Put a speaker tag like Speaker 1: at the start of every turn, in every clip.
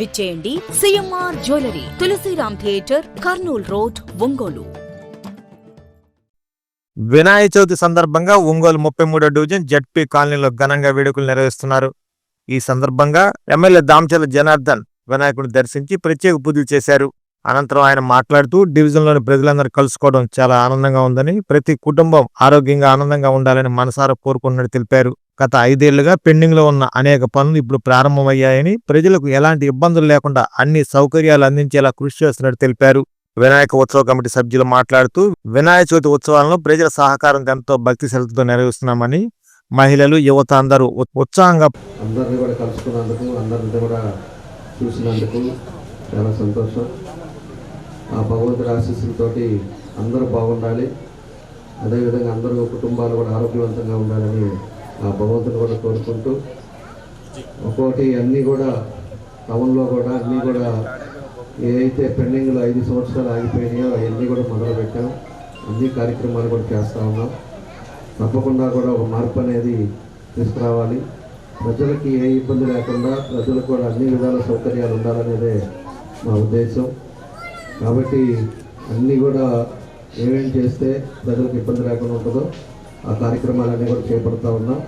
Speaker 1: విచ్చేయండి CMR jewellery Tulasiram theatre Kurnool road Ongole.
Speaker 2: Vinayaka Chavithi సందర్భంగా ఒంగోలు ముప్పై మూడో డివిజన్ జడ్పీ కాలనీలో ఘనంగా వేడుకలు నిర్వహిస్తున్నారు. ఈ సందర్భంగా ఎమ్మెల్యే దామచల జనార్దన్ వినాయకుడిని దర్శించి ప్రత్యేక పూజలు చేశారు. అనంతరం ఆయన మాట్లాడుతూ డివిజన్లోని ప్రజలందరూ కలుసుకోవడం చాలా ఆనందంగా ఉందని ప్రతి కుటుంబం ఆరోగ్యంగా ఆనందంగా ఉండాలని మనసారా కోరుకున్నట్టు తెలిపారు. గత ఐదేళ్ళుగా పెండింగ్లో ఉన్న అనేక పనులు ఇప్పుడు ప్రారంభమయ్యాయని ప్రజలకు ఎలాంటి ఇబ్బందులు లేకుండా అన్ని సౌకర్యాలు అందించేలా కృషి చేస్తున్నట్టు తెలిపారు. వినాయక ఉత్సవ కమిటీ సభ్యులు మాట్లాడుతూ వినాయక చవితి ఉత్సవాలను ప్రజల సహకారంతో ఎంతో భక్తి శ్రద్ధతో నిర్వహిస్తున్నామని మహిళలు యువత అందరూ ఉత్సాహంగా
Speaker 3: అందరినీ కూడా కలుసుకున్నందుకు అందరినీ కూడా చూసినందుకు చాలా సంతోషం. ఆ భగవంతుడి ఆశీస్సులతోటి అందరూ బాగుండాలి. అదేవిధంగా అందరూ కుటుంబాలు కూడా ఆరోగ్యవంతంగా ఉండాలని ఆ భగవంతుని కూడా కోరుకుంటూ ఒక్కోటి అన్నీ కూడా టౌన్లో కూడా అన్నీ కూడా ఏదైతే పెండింగ్లో ఐదు సంవత్సరాలు ఆగిపోయినాయో అవన్నీ కూడా మొదలు పెట్టాం అన్ని కార్యక్రమాలు కూడా చేస్తూ ఉన్నాం. తప్పకుండా కూడా ఒక మార్పు అనేది తీసుకురావాలి. ప్రజలకి ఏ ఇబ్బంది లేకుండా ప్రజలకు కూడా అన్ని విధాల సౌకర్యాలు ఉండాలనేదే మా ఉద్దేశం. కాబట్టి అన్నీ కూడా ఏమేం చేస్తే ప్రజలకు ఇబ్బంది లేకుండా ఉంటుందో ఆ కార్యక్రమాలన్నీ కూడా చేపడతా ఉన్నాం.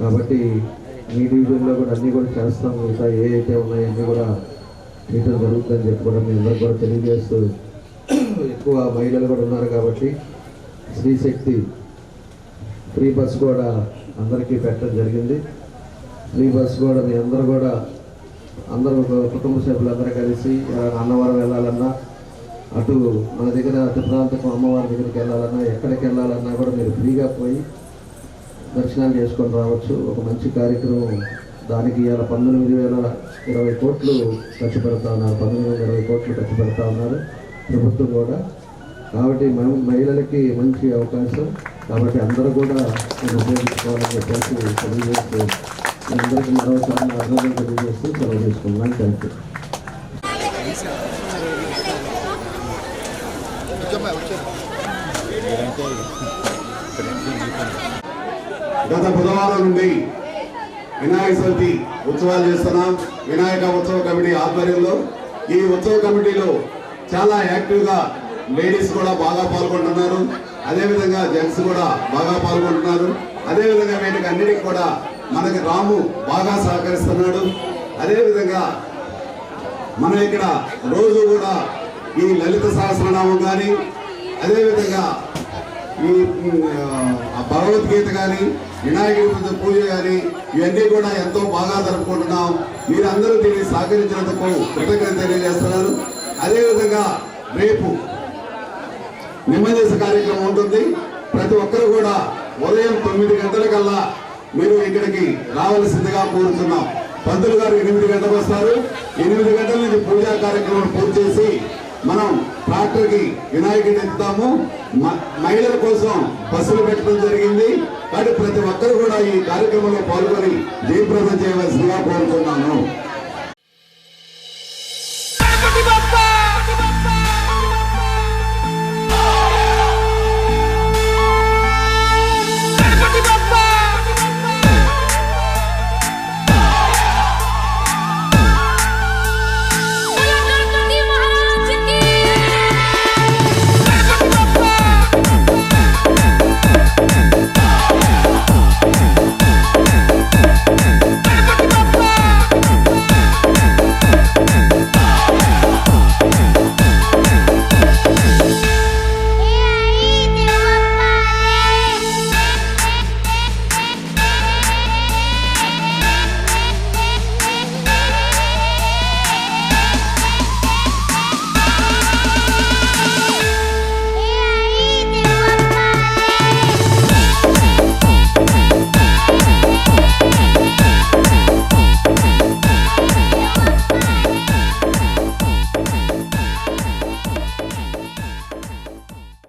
Speaker 3: కాబట్టి మీ డివిజన్లో కూడా అన్నీ కూడా చేస్తాం. మిగతా ఏ అయితే ఉన్నాయో అన్నీ కూడా చేయడం జరుగుతుందని చెప్పి కూడా మీ అందరూ కూడా తెలియజేస్తూ ఎక్కువ మహిళలు కూడా ఉన్నారు కాబట్టి స్త్రీశక్తి ఫ్రీ బస్ కూడా అందరికీ పెట్టడం జరిగింది. ఫ్రీ బస్ కూడా మీ అందరూ కూడా అందరూ కుటుంబ సభ్యులందరూ కలిసి అన్నవరం వెళ్ళాలన్నా అటు మన దగ్గర అటు ప్రాంతకం అమ్మవారి దగ్గరికి వెళ్ళాలన్నా ఎక్కడికి వెళ్ళాలన్నా కూడా మీరు ఫ్రీగా పోయి దర్శనాలు చేసుకొని రావచ్చు. ఒక మంచి కార్యక్రమం. దానికి ఇవాళ పంతొమ్మిది వేల ఇరవై కోట్లు ఖర్చు పెడతా ఉన్నారు. పంతొమ్మిది వేల ఇరవై కోట్లు ఖర్చు పెడతా ఉన్నారు ప్రభుత్వం కూడా. కాబట్టి మహిళలకి మంచి అవకాశం. కాబట్టి అందరూ కూడా దీన్ని ఉపయోగించుకోవాలని చెప్పేసి తెలియజేస్తూ అందరికీ మరోసారి అర్థం తెలియజేస్తూ సెలవు తీసుకున్నాను థ్యాంక్ యూ
Speaker 4: గత బుధవారం నుండి వినాయక చవితి ఉత్సవాలు చేస్తున్నాం. వినాయక ఉత్సవ కమిటీ ఆధ్వర్యంలో ఈ ఉత్సవ కమిటీలో చాలా యాక్టివ్గా లేడీస్ కూడా బాగా పాల్గొంటున్నారు. అదేవిధంగా జెంట్స్ కూడా బాగా పాల్గొంటున్నారు. అదేవిధంగా వీటికి అన్నిటికి కూడా మనకి రాము బాగా సహకరిస్తున్నాడు. అదేవిధంగా మనం ఇక్కడ రోజు కూడా ఈ లలిత సహస్రనామం కానీ అదేవిధంగా ఈ భగవద్గీత కానీ వినాయకుడి పూజ కానీ ఇవన్నీ కూడా ఎంతో బాగా జరుపుకుంటున్నాం. మీరందరూ దీన్ని సహకరించినందుకు కృతజ్ఞత తెలియజేస్తున్నారు అదేవిధంగా రేపు నిమ్మజేస కార్యక్రమం ఉంటుంది. ప్రతి ఒక్కరు కూడా ఉదయం తొమ్మిది గంటలకల్లా మీరు ఇక్కడికి రావాల్సిందిగా కోరుతున్నాం. పంతులు గారు ఎనిమిది గంటలకు వస్తారు. ఎనిమిది గంటల నుంచి పూజా కార్యక్రమం పూర్తి చేసి మనం ట్రాక్టర్కి వినాయకుడిని ఎత్తుతాము. మ- మహిళల కోసం బస్సులు పెట్టడం జరిగింది. కాబట్టి ప్రతి ఒక్కరు కూడా ఈ కార్యక్రమంలో పాల్గొని జయప్రదం చేయవలసిందిగా కోరుతున్నాను.